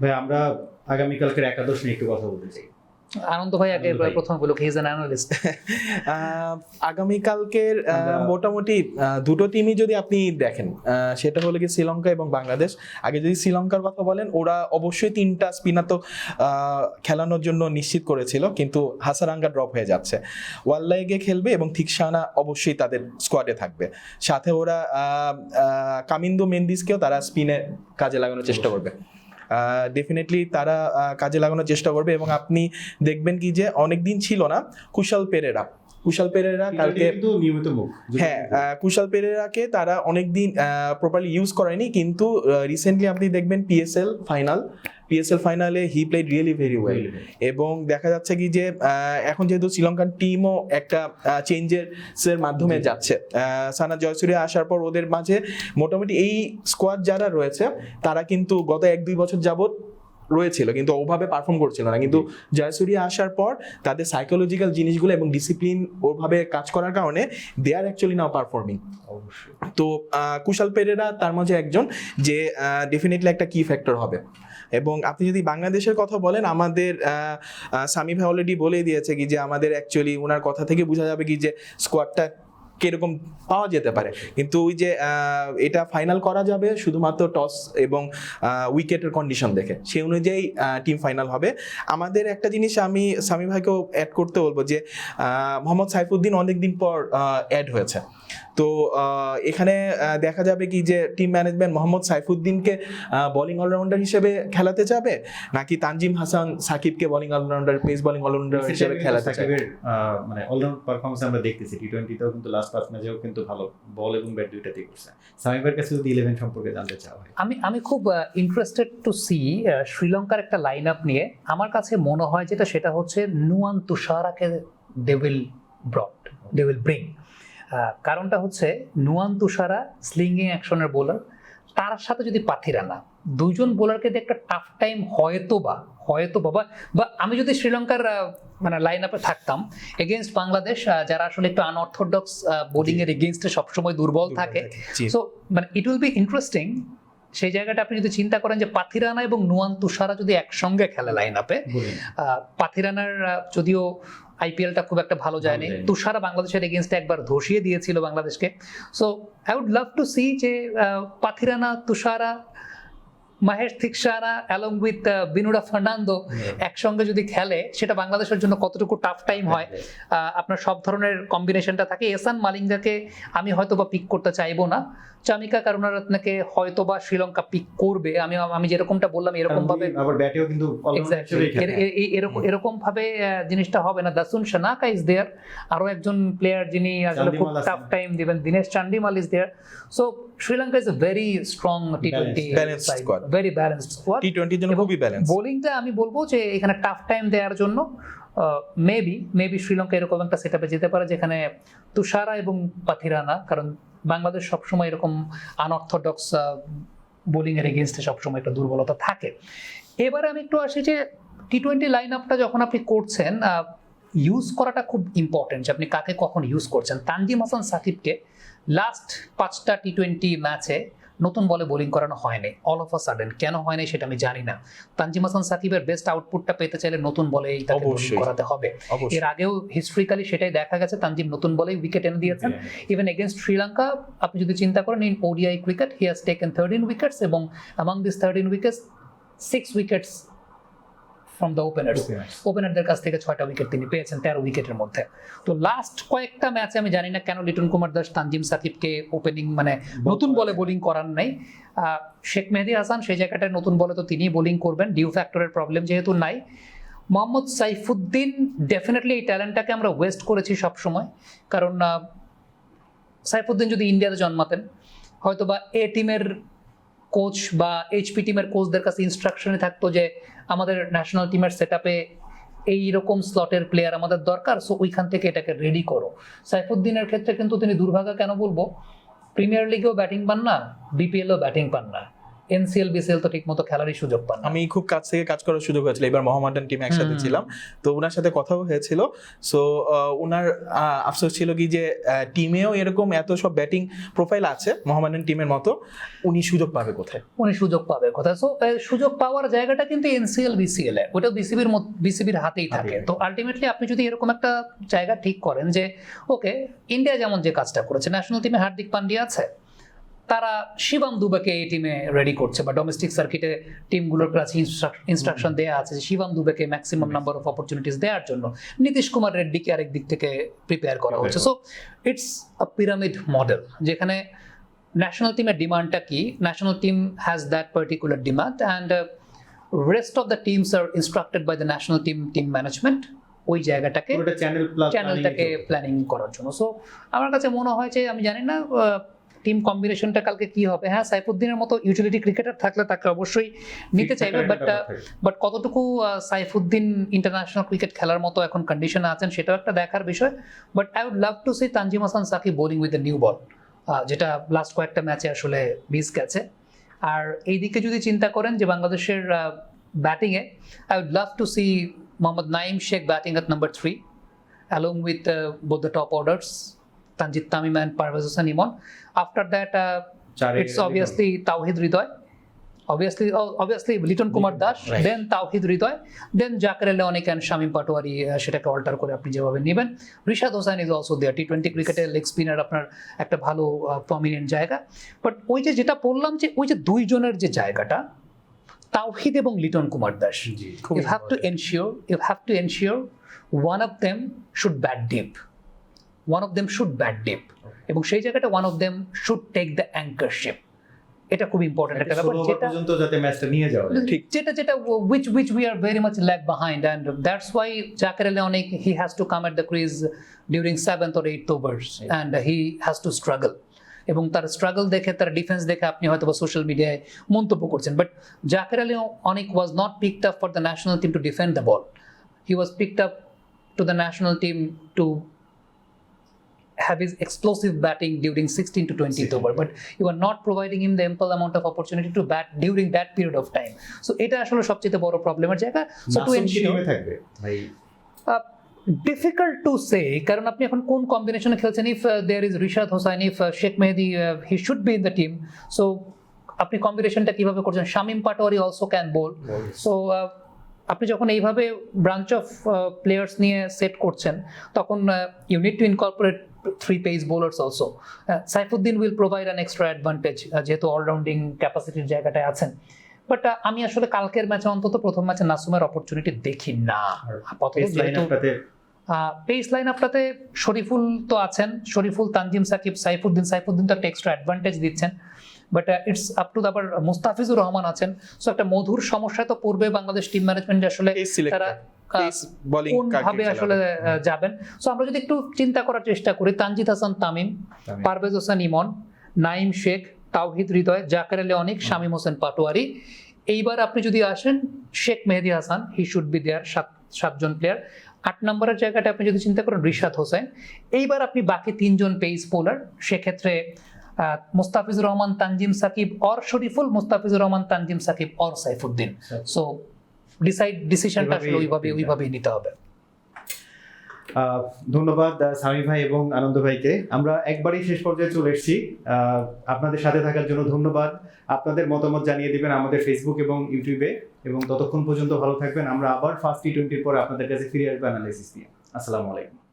ভাই আমরা আগামীকালকের একাদশ নিয়ে একটু কথা বলতে চাই। আনন্দ ভাই আগে প্রথম বলো হি ইজ অ্যান অ্যানালিস্ট আগামীকালকের মোটামুটি দুটো টিমই যদি আপনি দেখেন সেটা হলো কি শ্রীলঙ্কা এবং বাংলাদেশ। আগে যদি শ্রীলঙ্কার কথা বলেন ওরা অবশ্যই তিনটা স্পিনার তো খেলানোর জন্য নিশ্চিত করেছিল কিন্তু হাসারাঙ্গা ড্রপ হয়ে যাচ্ছে। ওয়াল্লাইগে খেলবে এবং থিকসানা অবশ্যই তাদের স্কোয়াডে থাকবে। সাথে ওরা আহ, আহ, কামিন্দো মেন্দিসকেও তারা স্পিনে কাজে লাগানোর চেষ্টা করবে। ডেফিনেটলি তারা কাজে লাগানোর চেষ্টা করবে এবং আপনি দেখবেন কি যে অনেকদিন ছিল না, কুশল পেরেরা। কুশাল পেরেরা কালকে নিয়মিত মুখ হ্যাঁ কুশাল পেরেরাকে তারা অনেকদিন প্রপারলি ইউজ করেনি কিন্তু রিসেন্টলি আপনি দেখবেন পিএসএল ফাইনাল পিএসএল ফাইনালে he played really very well এবং দেখা যাচ্ছে কি যে এখন যেহেতু শ্রীলঙ্কান টিমও একটা চেঞ্জের এর মাধ্যমে যাচ্ছে সানা জয়সুরিয়া আসার পর ওদের মাঝে মোটামুটি এই স্কোয়াড যারা রয়েছে তারা কিন্তু গত এক দুই বছর যাবত রয়েছিল কিন্তু ওভাবে পারফর্ম করছিল না। কিন্তু জয়সুরিয়া আসার পর তাদের সাইকোলজিক্যাল জিনিসগুলো এবং ডিসিপ্লিন ওভাবে কাজ করার কারণে দে আর অ্যাকচুয়ালি নাও পারফর্মিং তো কুশাল পেরেরা তার মধ্যে একজন যে ডেফিনেটলি একটা কি ফ্যাক্টর হবে। এবং আপনি যদি বাংলাদেশের কথা বলেন আমাদের সামি ভাই অলরেডি বলে দিয়েছে কি যে আমাদের অ্যাকচুয়ালি ওনার কথা থেকে বোঝা যাবে কি যে স্কোয়াডটা কীরকম পাওয়া যেতে পারে। কিন্তু ওই যে এটা ফাইনাল করা যাবে শুধুমাত্র টস এবং উইকেটের কন্ডিশন দেখে। সেই অনুযায়ী টিম ফাইনাল হবে। আমাদের একটা জিনিস আমি সামি ভাইকেও অ্যাড করতে বলব যে মোহাম্মদ সাইফুদ্দিন অনেকদিন পর অ্যাড হয়েছে। তো এখানে দেখা যাবে কি যে টিম ম্যানেজমেন্ট মোহাম্মদ সাইফুদ্দিনকে বোলিং অলরাউন্ডার হিসেবে খেলাতে যাবে? নাকি তানজিম হাসান সাকিবকে bowling allrounder pace bowling allrounder হিসেবে খেলাতে আহ, মানে অলরাউন্ড পারফরমেন্স আমরা দেখতেছি। টি টোয়েন্টিতেও কিন্তু লাস্ট পাঁচ ম্যাচেও কিন্তু ভালো বল এবং ব্যাট দুইটাতেই করছে। সামিবের কাছে যদি ইলেভেন সম্পর্কে জানতে চাওয়া হয় আমি আমি খুব ইন্টারেস্টেড টু সি শ্রীলঙ্কার একটা লাইন আপ নিয়ে। আমার কাছে মনে হয় যেটা সেটা হচ্ছে Nuwan তুষারাকে they will broad they will bring কারণটা হচ্ছে নুয়ান তুষারা স্লিঙ্গিং অ্যাকশনের বোলার তার সাথে যদি পাথিরানা দুজন বোলারকে দিয়ে একটা টাফ টাইম হয়তো বা হয়তো বাবা বা- বা আমি যদি শ্রীলঙ্কার মানে লাইন আপে থাকতাম এগেনস্ট বাংলাদেশ যারা আসলে একটু আনঅর্থোডক্স বোলিং এর এগেনস্টে সবসময় দুর্বল থাকে সো মানে ইট উইল বি ইন্টারেস্টিং সেই জায়গাটা আপনি যদি চিন্তা করেন যে পাথিরানা এবং নুয়ান তুষারা যদি একসঙ্গে খেলে লাইন আপে পাথিরানার যদিও আইপিএলটা খুব একটা ভালো যায়নি তুষারা বাংলাদেশের এগেনস্টে একবার ধসিয়ে দিয়েছিল বাংলাদেশকে। So I would love to see যে uh, Pathirana Thushara Maheesh Theekshana along with Binura Fernando একসঙ্গে যদি খেলে সেটা বাংলাদেশের জন্য কতটুকু টাফ টাইম হয় আপনার সব ধরনের কম্বিনেশনটা থাকে। এসান মালিঙ্গাকে আমি হয়তো বা পিক করতে চাইব না। চামিকা কারুণারত্নকে হয়তো বা শ্রীলঙ্কা পিক করবে। আমি আমি যেরকমটা বললাম এরকম ভাবে। এরকম এরকম ভাবে জিনিসটা হবে না। দাসুন শানাকা ইজ দেয়ার আরও একজন প্লেয়ার যিনি আসলে খুব টাফ টাইম দিবেন Dinesh Chandimal is there so Sri Lanka is a very strong T twenty. Very balanced squad T টোয়েন্টির জন্য খুবই ব্যালেন্স বোলিংটা আমি বলব যে এখানে টাফ টাইম দেওয়ার জন্য মেবি মেবি শ্রীলঙ্কা এরকম একটা সেট যেতে পারে যেখানে তুষারা এবং পাথিরানা কারণ বাংলাদেশ সবসময় এরকম আনঅর্থোডক্স বোলিং এর এগেনস্টে সবসময় একটা দুর্বলতা থাকে। এবারে আমি একটু আসি যে টি টোয়েন্টি লাইন আপটা যখন আপনি করছেন ইউজ করাটা খুব ইম্পর্টেন্ট যে আপনি কাকে কখন ইউজ করছেন। তানজিম হাসান সাকিবকে লাস্ট পাঁচটা টি টোয়েন্টি ম্যাচে নতুন বলে বোলিং করানো হয়নি। অল অফ আ সাডেন কেন হয়নি সেটা আমি জানি না। তানজিম হাসান সাকিবের বেস্ট আউটপুটটা পেতে চাইলে নতুন বলে তাকে বোলিং অবশ্যই। করাতে হবে। এর আগেও হিস্ট্রিক্যালি সেটাই দেখা গেছে তানজিম নতুন বলেই উইকেট এনে দিয়েছেন। ইভেন এগেনস্ট শ্রীলঙ্কা আপনি যদি চিন্তা করেন in ODI cricket he has taken thirteen wickets এবং among this thirteen wickets six wickets from the openers ওপেনারদের কাছ থেকে ছয়টা উইকেট তিনি পেয়েছেন তেরো উইকেটের মধ্যে। তো লাস্ট কয়েকটা ম্যাচে আমি জানি না কেন লিটন কুমার দাস তানজিম সাকিবকে ওপেনিং মানে নতুন বলে বোলিং করার নাই। শেখ মেহেদি হাসান সেই জায়গাটায় নতুন বলে তো তিনিই বোলিং করবেন। ডিউ ফ্যাক্টরের প্রবলেম যেহেতু নাই। মোহাম্মদ সাইফুদ্দিন ডেফিনেটলি এই ট্যালেন্টটাকে আমরা ওয়েস্ট করেছি সবসময়। কারণ সাইফুদ্দিন যদি ইন্ডিয়াতে জন্মাতেন হয়তো বা এ টিমের কোচ বা এইচপি টিমের কোচদের কাছে ইনস্ট্রাকশনে থাকতো যে আমাদের ন্যাশনাল টিমের সেট আপে এইরকম স্লটের প্লেয়ার আমাদের দরকার সো ওইখান থেকে এটাকে রেডি করো। সাইফুদ্দিনের ক্ষেত্রে কিন্তু তিনি দুর্ভাগা কেন বলব? প্রিমিয়ার লিগেও ব্যাটিং পান না বিপিএলও ব্যাটিং পান না। এনসিএল বিসিএল তো ঠিক মতো খেলারই সুযোগ পান আমি খুব কাছ থেকে কাজ করার সুযোগ হয়েছিল এবার মোহামেডান টিমে একসাথে ছিলাম। তো ওনার সাথে কথাও হয়েছিল। সো ওনার আফসোস ছিল কি যে টিমেও এরকম এত সব ব্যাটিং প্রোফাইল আছে মোহামেডান টিমের মতো উনি সুযোগ পাবে কোথায়? উনি সুযোগ পাবে কোথায়? সো সুযোগ পাওয়ার জায়গাটা কিন্তু এনসিএল বিসিএল এ ওটা বিসিবির বিসিবির হাতেই থাকে। তো আলটিমেটলি আপনি যদি এরকম একটা জায়গা ঠিক করেন যে ওকে ইন্ডিয়া যেমন যে কাজটা করেছে ন্যাশনাল টিমে হার্দিক পান্ডিয়া আছে। তারা শিবম দুবেকে এই টিমে রেডি করছে বা ডোমেস্টিক সার্কিটে টিমগুলোর কাছে ইনস্ট্রাকশন দেওয়া আছে যে শিবম দুবেকে ম্যাক্সিমাম নাম্বার অফ অপরচুনিটিস দেওয়ার জন্য নীতিশ কুমার রেড্ডিকে আরেক দিক থেকে প্রিপেয়ার করা হচ্ছে। So it's a pyramid model যেখানে ন্যাশনাল টিমের ডিমান্ডটা কি? National team has that particular demand and rest of the teams R instructed by the national team team management ওই জায়গাটাকে চ্যানেলটাকে প্ল্যানিং করার জন্য। সো আমার কাছে মনে হয় যে আমি জানি না টিম কম্বিনেশনটা কালকে কি হবে? হ্যাঁ সাইফুদ্দিনের মতো ইউটিলিটি ক্রিকেটার থাকলে তাকে অবশ্যই নিতে চাইবে বাট বাট কতটুকু সাইফুদ্দিন ইন্টারন্যাশনাল ক্রিকেট খেলার মতো এখন কন্ডিশনে আছেন সেটাও একটা দেখার বিষয়। But I would love to see Tanzim Hasan Sakib bowling with the new ball যেটা লাস্ট কয়েকটা ম্যাচে আসলে মিস গেছে। আর এইদিকে যদি চিন্তা করেন যে বাংলাদেশের ব্যাটিংয়ে I would love to see Mohammad Naim Sheikh batting at number three along with uh, both the top orders Tanjit Tamim and Parvez Hossain Emon. After that, uh, obviously Towhid Hridoy. Ridoy. Obviously, oh, obviously Liton Kumar Das then Towhid Hridoy then Zaker অনেক and Shamim Patwari সেটাকে alter করে আপনি যেভাবে নেবেন। Rishad Hossain is also there T twenty ক্রিকেটে leg spinner আপনার একটা ভালো প্রমিনেন্ট জায়গা। বাট ওই যে যেটা বললাম যে ওই যে দুইজনের যে জায়গাটা তাওহিদ এবং Liton Kumar Das ji have to have to have to ensure one of them should them should one of them should bat deep এবং সেই জায়গাটা one of them should take the anchorship এটা খুব ইম্পর্টেন্ট একটা ব্যাপার যেটা পর্যন্ত যাতে ম্যাচটা নিয়ে যাওয়া ঠিক। যেটা যেটা which which we are very much lag behind and that's why Jakar Leonik he has to come at the crease during seventh or eighth overs and he has to struggle এবং তার স্ট্রাগল দেখে তার defence দেখে আপনি হয়তো বা social মিডিয়ায় মন্তব্য করছেন বাট জাকের আলী অনেক was not picked up for the national team to defend the ball he was picked up to the national team to have his explosive batting during 16 to 20th over but you are not providing him the ample amount of opportunity to bat during that period of time so এটা আসলে সবচেয়ে বড় প্রবলেমের জায়গা so to Nasum কি ensure টিমে থাকবে ভাই ডিফিকাল্ট টু সে কারণ আপনি এখন কোন কম্বিনেশনে খেলছেন if there is Rishad Hossain if Sheikh Mehedi he should be in the team so আপনি কম্বিনেশনটা কীভাবে করছেন Shamim Patwari also can bowl so আপনি যখন এইভাবে ব্রাঞ্চ অফ প্লেয়ার্স নিয়ে সেট করছেন তখন you need to incorporate three pace bowlers also Saifuddin will provide an extra advantage যেহেতু অলরাউন্ডিং ক্যাপাসিটির জায়গাটায় আছেন। বাট আমি আসলে কালকের ম্যাচে অন্তত প্রথম ম্যাচে নাসুমের অপরচুনিটি দেখি না। লাইন পেস লাইন আপটাতে শরীফুল তো আছেন। শরীফুল তানজিম সাকিব সাইফুদ্দিন সাইফুদ্দিন তো একটা এক্সট্রা অ্যাডভান্টেজ দিচ্ছেন। বাট ইটস আপ টু আবার মুস্তাফিজুর রহমান আছেন। সো একটা মধুর সমস্যা তো পূর্বে বাংলাদেশ টিম ম্যানেজমেন্ট আসলে তারা ভাবে আসলে যাবেন। সো আমরা যদি একটু চিন্তা করার চেষ্টা করি তানজিদ হাসান তামিম। পারভেজ হোসেন ইমন নাইম শেখ তাওহিদ হৃদয় জাকের আলী অনিক শামীম হোসেন পাটোয়ারি। এইবার আপনি যদি আসেন Sheikh Mehedi Hasan he should be there সাত সাতজন প্লেয়ার আট নম্বরের জায়গাটা আপনি যদি চিন্তা করেন রিশাদ হোসেন। এইবার আপনি বাকি তিনজন পেস বোলার সেক্ষেত্রে Mustafizur Rahman Tanzim Sakib or Shoriful Mustafizur Rahman Tanzim Sakib or Saifuddin. So decide ডিসিশনটা আসলে ওইভাবে ওইভাবেই নিতে হবে। ধন্যবাদ সামি ভাই এবং আনন্দ ভাইকে। আমরা একবারই শেষ পর্যায়ে চলে এসেছি। আহ, আপনাদের সাথে থাকার জন্য ধন্যবাদ। আপনাদের মতামত জানিয়ে দিবেন আমাদের ফেসবুক এবং ইউটিউবে এবং ততক্ষণ পর্যন্ত ভালো থাকবেন। আমরা আবার ফার্স্ট টি টোয়েন্টির পর আপনাদের কাছে ফিরে আসব অ্যানালাইসিস নিয়ে। আসসালামু আলাইকুম।